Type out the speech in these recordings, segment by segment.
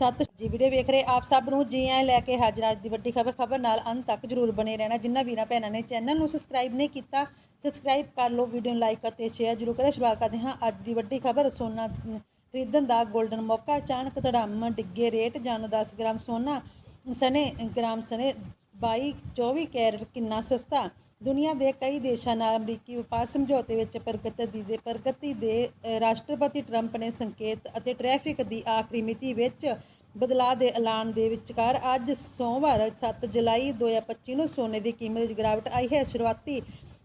ਸਤਿ ਜੀ। ਵੀਡੀਓ ਵੇਖ ਰਹੇ ਆਪ ਸਭ ਨੂੰ ਜੀ ਆਇਆਂ ਲੈ ਕੇ ਹਾਜ਼ਰ ਅੱਜ ਦੀ ਵੱਡੀ ਖਬਰ ਖਬਰ ਨਾਲ ਅੰਤ ਤੱਕ ਜਰੂਰ ਬਣੇ ਰਹਿਣਾ। ਜਿੰਨਾ ਵੀਰਾਂ ਭੈਣਾਂ ਨੇ ਚੈਨਲ ਨੂੰ ਸਬਸਕ੍ਰਾਈਬ ਨਹੀਂ ਕੀਤਾ, ਸਬਸਕ੍ਰਾਈਬ ਕਰ ਲਓ, ਵੀਡੀਓ ਨੂੰ ਲਾਈਕ ਅਤੇ ਸ਼ੇਅਰ ਜਰੂਰ ਕਰੋ ਸ਼ੁਰੂਆਤ ਕਰਦੇ ਹਾਂ ਅੱਜ ਦੀ ਵੱਡੀ ਖਬਰ। ਸੋਨਾ ਖਰੀਦਣ ਦਾ 골ਡਨ ਮੌਕਾ, ਅਚਾਨਕ ਧੜਮ ਡਿੱਗੇ ਰੇਟ ਜਾਨੋ 10 ਗ੍ਰਾਮ ਸੋਨਾ ਸਨੇ ਗ੍ਰਾਮ ਸਨੇ 22 24 ਕੈਰਟ ਕਿੰਨਾ ਸਸਤਾ? ਦੁਨੀਆ ਦੇ ਕਈ ਦੇਸ਼ਾਂ ਨਾਲ ਅਮਰੀਕੀ ਵਪਾਰ ਸਮਝੌਤੇ ਵਿੱਚ ਪ੍ਰਗਤੀ ਦੇ ਪ੍ਰਗਤੀ ਦੇ ਰਾਸ਼ਟਰਪਤੀ ਟਰੰਪ ਨੇ ਸੰਕੇਤ ਅਤੇ ਟ੍ਰੈਫਿਕ ਦੀ ਆਖਰੀ ਮਿਤੀ ਵਿੱਚ ਬਦਲਾਅ ਦੇ ਐਲਾਨ ਦੇ ਵਿਚਕਾਰ ਅੱਜ ਸੋਮਵਾਰ 7 ਜੁਲਾਈ 2025 ਨੂੰ ਸੋਨੇ ਦੀ ਕੀਮਤ ਵਿੱਚ ਗਿਰਾਵਟ ਆਈ ਹੈ। ਸ਼ੁਰੂਆਤੀ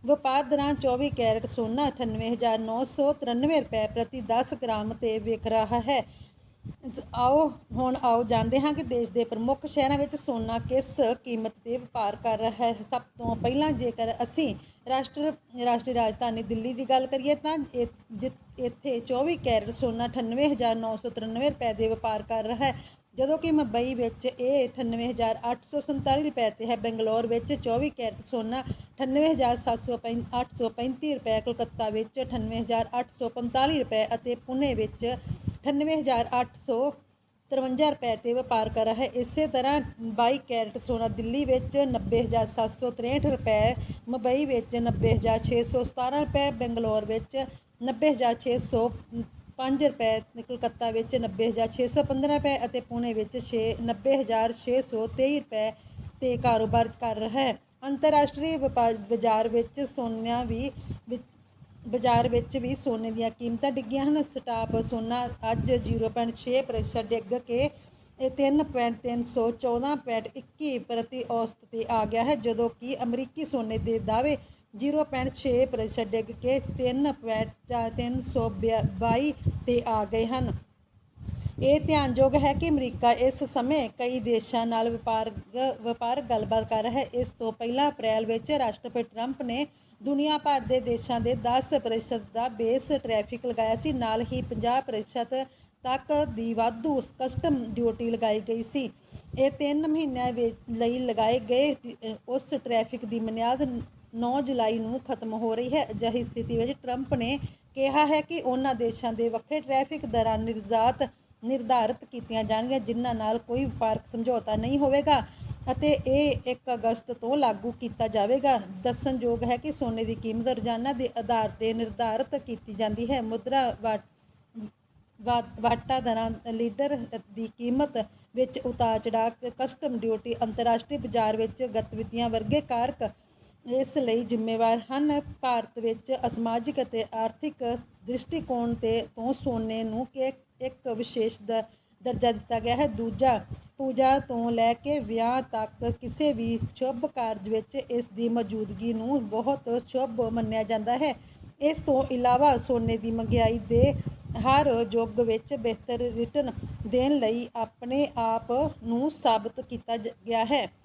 ਵਪਾਰ ਦੌਰਾਨ 24 ਕੈਰਟ ਸੋਨਾ 98993 ਰੁਪਏ ਪ੍ਰਤੀ 10 ਗ੍ਰਾਮ ਤੇ ਵਿਕ ਰਿਹਾ ਹੈ। ਆਓ, ਹੁਣ ਆਓ, ਜਾਣਦੇ ਹਾਂ ਕਿ ਦੇਸ਼ ਦੇ ਪ੍ਰਮੁੱਖ ਸ਼ਹਿਰਾਂ ਵਿੱਚ ਸੋਨਾ ਕਿਸ ਕੀਮਤ ਤੇ ਵਪਾਰ ਕਰ ਰਿਹਾ ਹੈ। ਸਭ ਤੋਂ ਪਹਿਲਾਂ ਜੇਕਰ ਅਸੀਂ ਰਾਸ਼ਟਰ, ਰਾਸ਼ਟਰੀ ਰਾਜਧਾਨੀ ਦਿੱਲੀ ਦੀ ਗੱਲ ਕਰੀਏ ਤਾਂ ਇਹ- ਇੱਥੇ 24 ਕੈਰਟ ਸੋਨਾ 98993 ਰੁਪਏ ਦੇ ਵਪਾਰ ਕਰ ਰਿਹਾ ਹੈ। ਜਦੋਂ ਕਿ ਮੁੰਬਈ ਵਿੱਚ ਇਹ 98847 ਰੁਪਏ ਤੇ ਹੈ, ਬੰਗਲੌਰ ਵਿੱਚ 24 ਕੈਰਟ ਸੋਨਾ 98735 ਰੁਪਏ, ਕਲਕੱਤਾ ਵਿੱਚ 98845 ਰੁਪਏ ਅਤੇ ਪੁਨੇ ਵਿੱਚ 98853 ਰੁਪਏ ਤੇ ਵਪਾਰ ਕਰ ਰਿਹਾ। ਹੈ ਇਸੇ ਤਰ੍ਹਾਂ 22 ਕੈਰਟ ਸੋਨਾ ਦਿੱਲੀ ਵਿੱਚ 90763 ਰੁਪਏ, ਮੁੰਬਈ ਵਿੱਚ 90617 ਰੁਪਏ, ਬੰਗਲੌਰ ਵਿੱਚ 90605 ਰੁਪਏ ਕਲਕੱਤਾ ਵਿੱਚ 90615 ਰੁਪਏ ਅਤੇ ਪੁਣੇ ਵਿੱਚ 6 90623 ਰੁਪਏ ਤੇ ਕਾਰੋਬਾਰ ਕਰ ਰਿਹਾ ਹੈ। ਅੰਤਰਰਾਸ਼ਟਰੀ ਵਪਾਰ ਬਾਜ਼ਾਰ ਵਿੱਚ ਸੋਨਾ ਵੀ ਬਾਜ਼ਾਰ ਵਿੱਚ ਵੀ ਸੋਨੇ ਦੀਆਂ ਕੀਮਤਾਂ ਡਿੱਗੀਆਂ ਹਨ। ਸਟਾਪ ਸੋਨਾ ਅੱਜ 0.6% ਡਿੱਗ ਕੇ ਇਹ 3.314.21 ਪ੍ਰਤੀ ਔਸਤ ਤੇ ਆ ਗਿਆ ਹੈ, ਜਦੋਂ ਕਿ ਅਮਰੀਕੀ ਸੋਨੇ ਦੇ ਦਾਅਵੇ 0.6% ਡਿੱਗ ਕੇ 3.322 ਤੇ ਆ ਗਏ ਹਨ। ਇਹ ਧਿਆਨਯੋਗ ਹੈ ਕਿ ਅਮਰੀਕਾ ਇਸ ਸਮੇਂ ਕਈ ਦੇਸ਼ਾਂ ਨਾਲ ਵਪਾਰਕ ਵਪਾਰਕ ਗੱਲਬਾਤ ਕਰ ਰਿਹਾ ਹੈ। ਇਸ ਤੋਂ ਪਹਿਲਾਂ ਅਪ੍ਰੈਲ ਵਿੱਚ ਰਾਸ਼ਟਰਪਤੀ ਟਰੰਪ ਨੇ ਦੁਨੀਆ ਭਰ ਦੇ ਦੇਸ਼ਾਂ ਦੇ 10% ਦਾ ਬੇਸ ਟ੍ਰੈਫਿਕ ਲਗਾਇਆ ਸੀ। ਨਾਲ ਹੀ 50% ਤੱਕ ਦੀ ਵਾਧੂ ਕਸਟਮ ਡਿਊਟੀ ਲਗਾਈ ਗਈ ਸੀ। ਇਹ 3 ਮਹੀਨਿਆਂ ਵਿੱਚ ਲਈ ਲਗਾਏ ਗਏ ਉਸ ਟ੍ਰੈਫਿਕ ਦੀ ਮਿਆਦ 9 ਜੁਲਾਈ ਨੂੰ ਖਤਮ ਹੋ ਰਹੀ ਹੈ। ਅਜਿਹੀ ਸਥਿਤੀ ਵਿੱਚ ਟਰੰਪ ਨੇ ਕਿਹਾ ਹੈ ਕਿ ਉਹਨਾਂ ਦੇਸ਼ਾਂ ਦੇ ਵੱਖਰੇ ਟ੍ਰੈਫਿਕ ਦਰਾਂ ਨਿਰਜ਼ਾਤ, ਨਿਰਧਾਰਤ ਕੀਤੀਆਂ ਜਾਣਗੀਆਂ, ਜਿਨ੍ਹਾਂ ਨਾਲ ਕੋਈ ਵਪਾਰਕ ਸਮਝੌਤਾ ਨਹੀਂ ਹੋਵੇਗਾ ਅਤੇ ਇਹ 1 ਅਗਸਤ ਤੋਂ ਲਾਗੂ ਕੀਤਾ ਜਾਵੇਗਾ। ਦੱਸਣਯੋਗ ਹੈ ਕਿ ਸੋਨੇ ਦੀ ਕੀਮਤ ਰੋਜ਼ਾਨਾ ਦੇ ਆਧਾਰ ਤੇ ਨਿਰਧਾਰਤ ਕੀਤੀ ਜਾਂਦੀ ਹੈ। ਮੁਦਰਾ ਵਾ- ਵਾ- ਵਾਟਾ ਦਰਾਂ ਲੀਡਰ ਦੀ ਕੀਮਤ ਵਿੱਚ ਉਤਾਰ ਚੜਾਅ ਕਸਟਮ ਡਿਊਟੀ, ਅੰਤਰਰਾਸ਼ਟਰੀ ਬਾਜ਼ਾਰ ਵਿੱਚ ਗਤੀਵਿਧੀਆਂ ਵਰਗੇ ਕਾਰਕ ਇਸ ਲਈ ਜ਼ਿੰਮੇਵਾਰ ਹਨ ਭਾਰਤ ਵਿੱਚ ਸਮਾਜਿਕ ਅਤੇ ਆਰਥਿਕ ਦ੍ਰਿਸ਼ਟੀਕੋਣ ਤੇ ਤੋਂ ਸੋਨੇ ਨੂੰ ਕਿ ਇੱਕ ਵਿਸ਼ੇਸ਼ ਦ- ਦਰਜਾ ਦਿੱਤਾ ਗਿਆ ਹੈ। ਦੂਜਾ, ਪੂਜਾ ਤੋਂ ਲੈ ਕੇ ਵਿਆਹ ਤੱਕ ਕਿਸੇ ਵੀ ਸ਼ੁਭ ਕਾਰਜ ਵਿੱਚ ਇਸ ਦੀ ਮੌਜੂਦਗੀ ਨੂੰ ਬਹੁਤ ਸ਼ੁਭ ਮੰਨਿਆ ਜਾਂਦਾ ਹੈ। ਇਸ ਤੋਂ ਇਲਾਵਾ ਸੋਨੇ ਦੀ ਮਹਿੰਗਾਈ ਦੇ ਹਰ ਯੁੱਗ ਵਿੱਚ ਬਿਹਤਰ ਰਿਟਰਨ ਦੇਣ ਲਈ ਆਪਣੇ ਆਪ ਨੂੰ ਸਾਬਤ ਕੀਤਾ ਗਿਆ ਹੈ।